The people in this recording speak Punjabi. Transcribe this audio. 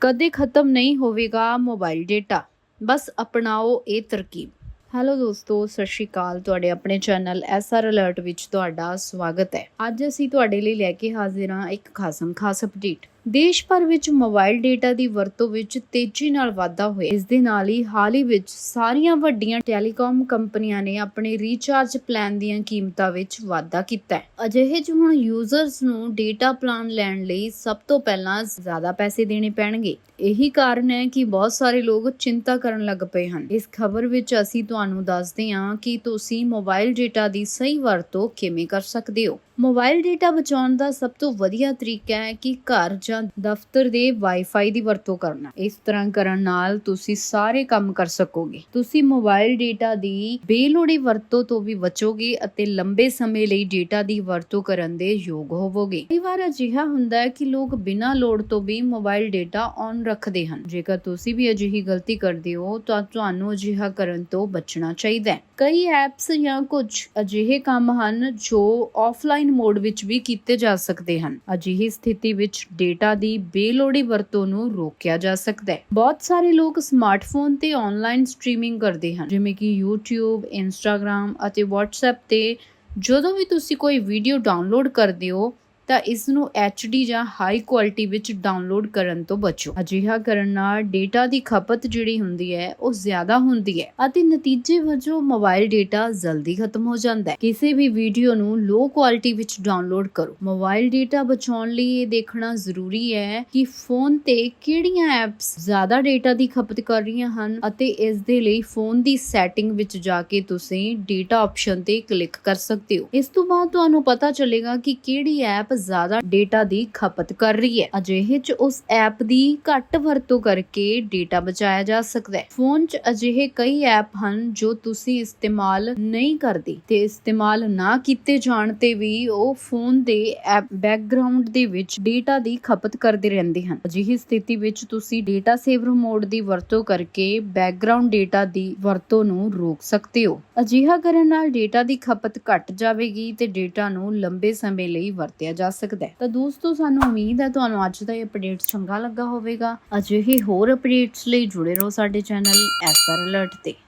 ਕਦੇ ਖਤਮ ਨਹੀਂ ਹੋਵੇਗਾ ਮੋਬਾਈਲ ਡੇਟਾ। ਬਸ ਅਪਣਾਓ ਇਹ ਤਰਕੀਬ। ਹੈਲੋ ਦੋਸਤੋ, ਸਤਿ ਸ਼੍ਰੀ ਅਕਾਲ। ਤੁਹਾਡੇ ਆਪਣੇ ਚੈਨਲ ਐਸਆਰ ਅਲਰਟ ਵਿੱਚ ਤੁਹਾਡਾ ਸਵਾਗਤ ਹੈ। ਅੱਜ ਅਸੀਂ ਤੁਹਾਡੇ ਲਈ ਲੈ ਕੇ ਹਾਜ਼ਰ ਹਾਂ ਇੱਕ ਖਾਸਮ ਖਾਸ ਅਪਡੇਟ ਦੇਸ਼ ਭਰ ਵਿੱਚ ਮੋਬਾਈਲ ਡੇਟਾ ਦੀ ਵਰਤੋਂ ਵਿੱਚ ਤੇਜ਼ੀ ਨਾਲ ਵਾਧਾ ਹੋਇਆ। ਇਸ ਦੇ ਨਾਲ ਹੀ ਹਾਲ ਹੀ ਵਿੱਚ ਸਾਰੀਆਂ ਵੱਡੀਆਂ ਟੈਲੀਕਾਮ ਕੰਪਨੀਆਂ ਨੇ ਆਪਣੇ ਰੀਚਾਰਜ ਪਲਾਨ ਦੀਆਂ ਕੀਮਤਾਂ ਵਿੱਚ ਵਾਧਾ ਕੀਤਾ ਹੈ। ਅਜਿਹੇ 'ਚ ਹੁਣ ਯੂਜ਼ਰਸ ਨੂੰ ਡੇਟਾ ਪਲਾਨ ਲੈਣ ਲਈ ਸਭ ਤੋਂ ਪਹਿਲਾਂ ਜ਼ਿਆਦਾ ਪੈਸੇ ਦੇਣੇ ਪੈਣਗੇ। ਇਹੀ ਕਾਰਨ ਹੈ ਕਿ ਬਹੁਤ ਸਾਰੇ ਲੋਕ ਚਿੰਤਾ ਕਰਨ ਲੱਗ ਪਏ ਹਨ। ਇਸ ਖਬਰ ਵਿੱਚ ਅਸੀਂ ਤੁਹਾਨੂੰ ਦੱਸਦੇ ਹਾਂ ਕਿ ਤੁਸੀਂ ਮੋਬਾਈਲ ਡੇਟਾ ਦੀ ਸਹੀ ਵਰਤੋਂ ਕਿਵੇਂ ਕਰ ਸਕਦੇ ਹੋ। ਮੋਬਾਈਲ ਡੇਟਾ ਬਚਾਉਣ ਦਾ ਸਭ ਤੋਂ ਵਧੀਆ ਤਰੀਕਾ ਹੈ ਕਿ ਘਰ ਜਾਂ ਦਫ਼ਤਰ ਦੇ ਵਾਈਫਾਈ ਦੀ ਵਰਤੋਂ ਕਰਨਾ। ਇਸ ਤਰ੍ਹਾਂ ਕਰਨ ਨਾਲ ਤੁਸੀਂ ਸਾਰੇ ਕੰਮ ਕਰ ਸਕੋਗੇ। ਤੁਸੀਂ ਮੋਬਾਈਲ ਡੇਟਾ ਦੀ ਬੇਲੋੜੀ ਵਰਤੋਂ ਤੋਂ ਵੀ ਬਚੋਗੇ ਅਤੇ ਲੰਬੇ ਸਮੇਂ ਲਈ ਡੇਟਾ ਦੀ ਵਰਤੋਂ ਕਰਨ ਦੇ ਯੋਗ ਹੋਵੋਗੇ। ਕਈ ਵਾਰ ਅਜਿਹਾ ਹੁੰਦਾ ਹੈ ਕਿ ਲੋਕ ਬਿਨਾਂ ਲੋੜ ਤੋਂ ਵੀ ਮੋਬਾਈਲ ਡੇਟਾ ਔਨ ਰੱਖਦੇ ਹਨ। ਜੇਕਰ ਤੁਸੀਂ ਵੀ ਅਜਿਹੀ ਗਲਤੀ ਕਰਦੇ ਹੋ, ਤਾਂ ਤੁਹਾਨੂੰ ਅਜਿਹਾ ਕਰਨ ਤੋਂ ਬਚਣਾ ਚਾਹੀਦਾ ਹੈ। ਕਈ ਐਪਸ ਜਾਂ ਕੁਝ ਅਜਿਹੇ ਕੰਮ ਹਨ ਜੋ ਆਫਲਾਈਨ ਮੋਡ ਵਿੱਚ ਵੀ ਕੀਤੇ ਜਾ ਸਕਦੇ ਹਨ। ਅਜਿਹੀ ਸਥਿਤੀ ਵਿੱਚ ਡੇਟਾ ਦੀ ਬੇਲੋੜੀ ਵਰਤੋਂ ਨੂੰ ਰੋਕਿਆ ਜਾ ਸਕਦਾ ਹੈ। ਬਹੁਤ ਸਾਰੇ ਲੋਕ ਸਮਾਰਟਫੋਨ ਤੇ ਆਨਲਾਈਨ ਸਟ੍ਰੀਮਿੰਗ ਕਰਦੇ ਹਨ, ਜਿਵੇਂ ਕਿ YouTube, Instagram ਅਤੇ WhatsApp ਤੇ ਜਦੋਂ ਵੀ ਤੁਸੀਂ ਕੋਈ ਵੀਡੀਓ ਡਾਊਨਲੋਡ ਕਰਦੇ ਹੋ ਤਾਂ ਇਸ ਨੂੰ HD ਜਾਂ ਹਾਈ ਕੁਆਲਿਟੀ ਵਿੱਚ ਡਾਊਨਲੋਡ ਕਰਨ ਤੋਂ ਬਚੋ। ਅਜਿਹਾ ਕਰਨ ਨਾਲ ਡੇਟਾ ਦੀ ਖਪਤ ਜਿਹੜੀ ਹੁੰਦੀ ਹੈ, ਉਹ ਜ਼ਿਆਦਾ ਹੁੰਦੀ ਹੈ ਅਤੇ ਨਤੀਜੇ ਵਜੋਂ ਮੋਬਾਈਲ ਡੇਟਾ ਜਲਦੀ ਖਤਮ ਹੋ ਜਾਂਦਾ ਹੈ। ਕਿਸੇ ਵੀ ਵੀਡੀਓ ਨੂੰ ਲੋ ਕੁਆਲਿਟੀ ਵਿੱਚ ਡਾਊਨਲੋਡ ਕਰੋ। ਮੋਬਾਈਲ ਡੇਟਾ ਬਚਾਉਣ ਲਈ ਇਹ ਦੇਖਣਾ ਜ਼ਰੂਰੀ ਹੈ ਕਿ ਫੋਨ ਤੇ ਕਿਹੜੀਆਂ ਐਪਸ ਜ਼ਿਆਦਾ ਡੇਟਾ ਦੀ ਖਪਤ ਕਰ ਰਹੀਆਂ ਹਨ ਅਤੇ ਇਸ ਦੇ ਲਈ ਫੋਨ ਦੀ ਸੈਟਿੰਗ ਵਿੱਚ ਜਾ ਕੇ ਤੁਸੀਂ ਡੇਟਾ ਆਪਸ਼ਨ ਤੇ ਕਲਿੱਕ ਕਰ ਸਕਦੇ ਹੋ। ਇਸ ਤੋਂ ਬਾਅਦ ਤੁਹਾਨੂੰ ਪਤਾ ਚੱਲੇਗਾ ਕਿ ਕਿਹੜੀ ਐਪ ਜ਼ਿਆਦਾ ਡੇਟਾ ਦੀ ਖਪਤ ਕਰ ਰਹੀ ਹੈ। ਅਜਿਹੇ ਚ ਉਸ ਐਪ ਦੀ ਘੱਟ ਵਰਤੋਂ ਕਰਕੇ ਡੇਟਾ ਬਚਾਇਆ ਜਾ ਸਕਦਾ ਹੈ। ਫੋਨ 'ਚ ਅਜਿਹੇ ਕਈ ਐਪ ਹਨ ਜੋ ਤੁਸੀਂ ਇਸਤੇਮਾਲ ਨਹੀਂ ਕਰਦੇ ਤੇ ਇਸਤੇਮਾਲ ਨਾ ਕੀਤੇ ਜਾਣ ਤੇ ਵੀ ਉਹ ਫੋਨ ਦੇ ਐਪ ਬੈਕਗ੍ਰਾਉਂਡ ਦੇ ਵਿੱਚ ਡੇਟਾ ਦੀ ਖਪਤ ਕਰਦੇ ਰਹਿੰਦੇ ਹਨ। ਅਜਿਹੀ ਸਥਿਤੀ ਵਿੱਚ ਤੁਸੀਂ ਡੇਟਾ ਸੇਵਰ ਮੋਡ ਦੀ ਵਰਤੋਂ ਕਰਕੇ ਬੈਕਗ੍ਰਾਉਂਡ ਡੇਟਾ ਦੀ ਵਰਤੋਂ ਨੂੰ ਰੋਕ ਸਕਦੇ ਹੋ। ਅਜਿਹਾ ਕਰਨ ਨਾਲ ਡੇਟਾ ਦੀ ਖਪਤ ਘਟ ਜਾਵੇਗੀ ਤੇ ਡੇਟਾ ਨੂੰ ਲੰਬੇ ਸਮੇਂ ਲਈ ਵਰਤਿਆ ਜਾ ਸਕਦਾ ਹੈ। ਤਾਂ ਦੋਸਤੋ, ਸਾਨੂੰ ਉਮੀਦ ਹੈ ਤੁਹਾਨੂੰ ਅੱਜ ਦਾ ਇਹ ਅਪਡੇਟ ਚੰਗਾ ਲੱਗਾ ਹੋਵੇਗਾ। ਅਜਿਹੇ ਹੋਰ ਅਪਡੇਟਸ ਲਈ ਜੁੜੇ ਰਹੋ ਸਾਡੇ ਚੈਨਲ ਐਸਆਰ ਅਲਰਟ ਤੇ।